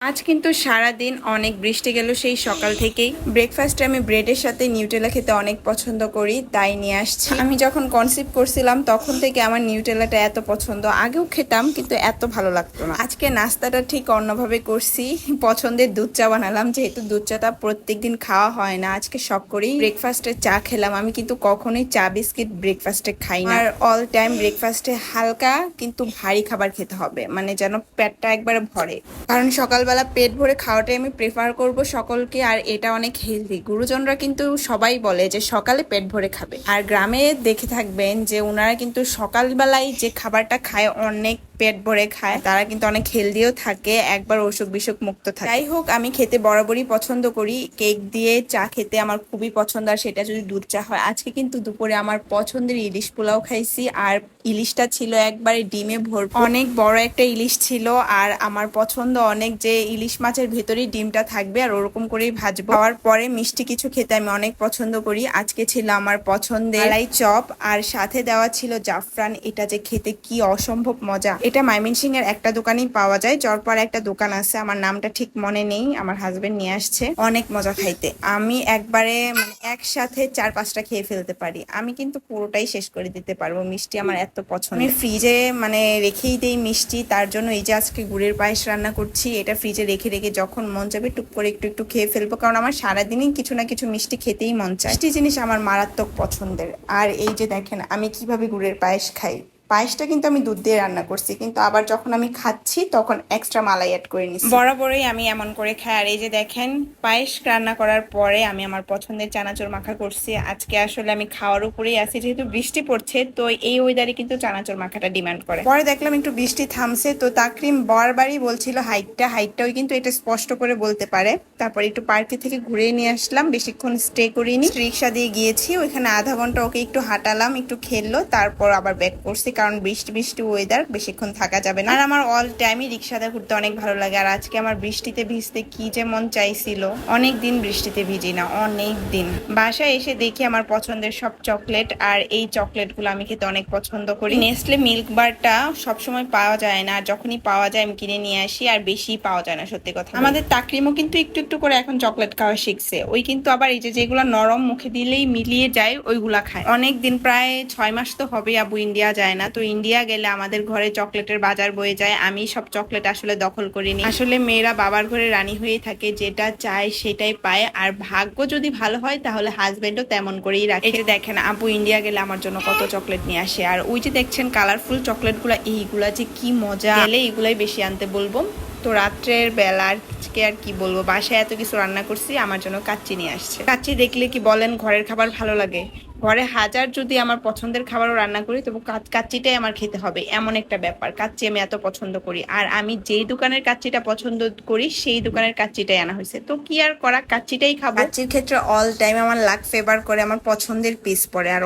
আজ কিন্তু সারা দিন অনেক বৃষ্টি গেল সেই সকাল থেকেই। ব্রেকফাস্টে আমি ব্রেডের সাথে নিউটেলা খেতে অনেক পছন্দ করি, তাই নিয়ে আসছি। আমি যখন কনসিভ করছিলাম, তখন থেকে আমার নিউটেলাটা এত পছন্দ। আগেও খেতাম, কিন্তু এত ভালো লাগতো না। আজকে নাস্তাটা ঠিক অন্যভাবে করছি। পছন্দের দুধ চা বানালাম, যেহেতু দুধ চাটা প্রত্যেক দিন খাওয়া হয় না। আজকে সব করেই ব্রেকফাস্টে চা খেলাম। আমি কিন্তু কখনোই চা বিস্কিট ব্রেকফাস্টে খাই না। আর অল টাইম ব্রেকফাস্টে হালকা, কিন্তু ভারী খাবার খেতে হবে। মানে যেন পেটটা একবারে ভরে। কারণ সকালবেলা পেট ভরে খাওয়াটাই আমি প্রেফার করব সকলকে, আর এটা অনেক হেলদি গুরুজনরা কিন্তু সবাই বলে যে সকালে পেট ভরে খাবে। আর গ্রামে দেখে থাকবেন যে ওনারা কিন্তু সকালবেলায় যে খাবারটা খায় অনেক পেট ভরে খায়। তারা কিন্তু অনেক হেলদিও থাকে একবার অসুখ বিসুখ মুক্ত থাকে। যাই হোক আমি খেতে বরাবরই পছন্দ করি। কেক দিয়ে চা খেতে আমার খুবই পছন্দ আর সেটা যদি দুধ চা হয়। আজকে কিন্তু দুপুরে আমার পছন্দের ইলিশ পোলাও খাইছি আর ইলিশটা ছিল একবারে ডিমে ভরপুর। অনেক বড় একটা ইলিশ ছিল আর আমার পছন্দ অনেক যে ইলিশ মাছের ভেতরেই ডিমটা থাকবে আর ওরকম করেই ভাজবো। খাওয়ার পরে মিষ্টি কিছু খেতে আমি অনেক পছন্দ করি। আজকে ছিল আমার পছন্দের চপ আর সাথে দেওয়া ছিল জাফরান। এটা যে খেতে কি অসম্ভব মজা। এটা মাইমিনসিং এর একটা দোকানেই পাওয়া যায়। জরপার একটা দোকান আছে, আমার নামটা ঠিক মনে নেই, আমার হাজবেন্ড নিয়ে আসছে। অনেক মজা খাইতে। আমি একবারে মানে একসাথে চার পাঁচটা খেয়ে ফেলতে পারি। আমি কিন্তু পুরোটাই শেষ করে দিতে পারব, মিষ্টি আমার এত পছন্দ আমি ফ্রিজে মানে রেখেই দেই মিষ্টি, তার জন্য এই যে আজকে গুড়ের পায়েস রান্না করছি, এটা ফ্রিজে রেখে রেখে যখন মন যাবে টুক করে একটু একটু খেয়ে ফেলব, কারণ আমার সারাদিনই কিছু না কিছু মিষ্টি খেতেই মন চায়। মিষ্টি জিনিস আমার মারাত্মক পছন্দের। আর এই যে দেখেন, আমি কীভাবে গুড়ের পায়েস খাই। পায়েসটা কিন্তু আমি দুধ দিয়ে রান্না করছি কিন্তু আবার যখন আমি খাচ্ছি তখন এক্সট্রা মালাই অ্যাড করে নিচ্ছি বরাবরই আমি এমন করে খাই। আর এই যে দেখেন পায়েস রান্না করার পরে আমি আমার পছন্দের চানাচুর মাখা করছি। আজকে আসলে আমি খাওয়ার উপরেই আছি যেহেতু বৃষ্টি পড়ছে তো এই ওয়েদারে কিন্তু চানাচুর মাখাটা ডিমান্ড করে। পরে দেখলাম একটু বৃষ্টি থামছে তো তাকরিম বারবারই বলছিল হাইটটা হাইটটাও কিন্তু এটা স্পষ্ট করে বলতে পারে। তারপর একটু পার্কে থেকে ঘুরে নিয়ে আসলাম বেশিক্ষণ স্টে করিনি। রিক্সা দিয়ে গিয়েছি ওইখানে আধা ঘণ্টা ওকে একটু হাঁটালাম একটু খেললো তারপর আবার ব্যাক করছি। কারণ বৃষ্টি বৃষ্টি ওয়েদার বেশিক্ষণ থাকা যাবে না। আর আমার অল টাইমই রিক্সাতে ঘুরতে অনেক ভালো লাগে। আর আজকে আমার বৃষ্টিতে ভিজতে কি যে মন চাইছিল। অনেক দিন বৃষ্টিতে ভিজি না, অনেক দিন। বাসায় এসে দেখি আমার পছন্দের সব চকলেট আর এই চকলেটগুলো আমি খেতে অনেক পছন্দ করি। নেসলে মিল্ক বারটা সবসময় পাওয়া যায় না। আর যখনই পাওয়া যায়, আমি কিনে নিয়ে আসি, আর বেশি পাওয়া যায় না, সত্যি কথা আমাদের তাকরিমও কিন্তু একটু একটু করে এখন চকলেট খাওয়া শিখছে। ওই কিন্তু আবার এই যে যেগুলো নরম মুখে দিলেই মিলিয়ে যায়, ওইগুলা খায়। অনেক দিন প্রায় ছয় মাস তো হবে আবু ইন্ডিয়া যায় না। তো ইন্ডিয়া গেলে আমাদের ঘরে চকলেটের বাজার বয়ে যায়। আমি সব চকলেট আসলে দখল করিনি। আসলে মেয়েরা বাবার ঘরে রানী হয়ে থাকে, যেটা চায় সেটাই পায়। আর ভাগ্য যদি ভালো হয়, তাহলে হাজবেন্ডও তেমন করেই রাখে। এই যে দেখেন আপু ইন্ডিয়া গেলে আমার জন্য কত চকলেট নিয়ে আসে। আর ওই যে দেখছেন কালারফুল চকলেটগুলো, এইগুলা যে কি মজা। গেলে এগুলাই বেশি আনতে বলব। তো রাত্রের বেলা আজকে আর কি বলব? বাসায় এত কিছু রান্না করছি, আমার জন্য কাচ্চি নিয়ে আসছে। কাচ্চি দেখলে কি বলেন, ঘরের খাবার ভালো লাগে? ঘরে হাজার যদি আমার পছন্দের খাবারও রান্না করি, তবু কাচ- কাচ্চিটাই আমার খেতে হবে, এমন একটা ব্যাপার। কাচ্চি আমি এত পছন্দ করি। আর আমি যেই দোকানের কাচ্চিটা পছন্দ করি, সেই দোকানের কাচ্চিটাই আনা হয়েছে। তো কি আর করা, কাচ্চিটাই খাব। কাচ্চির ক্ষেত্রে অল টাইম আমার লাক ফেভার করে, আমার পছন্দের পিস পরে আর